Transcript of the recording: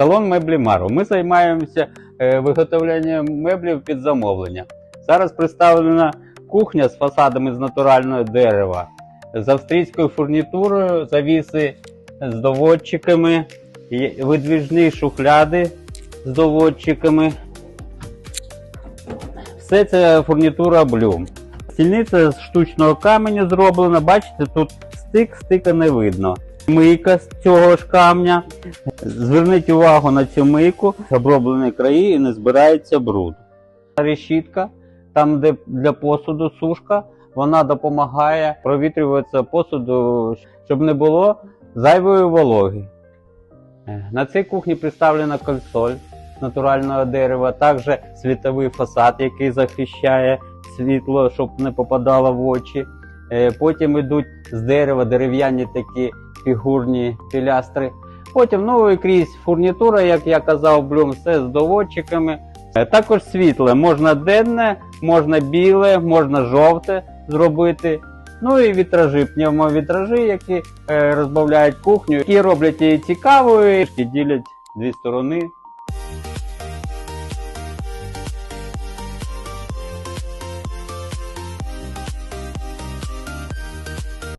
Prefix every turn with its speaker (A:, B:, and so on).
A: Салон меблі Мару. Ми займаємося е, виготовленням меблів під замовлення. Зараз представлена кухня з фасадами з натурального дерева, з австрійською фурнітурою, завіси з доводчиками, видвіжні шухляди з доводчиками. Все це фурнітура Блюм. Стільниця з штучного каменю зроблена. Бачите, тут стик, стика не видно. Мийка з цього ж камня. Зверніть увагу на цю мийку, оброблені краї і не збирається бруд. Решітка, там, де для посуду сушка, вона допомагає провітрюватися посуду, щоб не було зайвої вологи. На цій кухні представлена консоль з натурального дерева, також світовий фасад, який захищає світло, щоб не попадало в очі. Е, Потім йдуть з дерева дерев'яні такі фігурні пілястри. Потім ну і крізь фурнітура, як я казав, блюм, все з доводчиками. Е, Також світле, можна денне, можна біле, можна жовте зробити. Ну і вітражі, пневмовітражі, які е, розбавляють кухню, і роблять її цікавою, і ділять дві сторони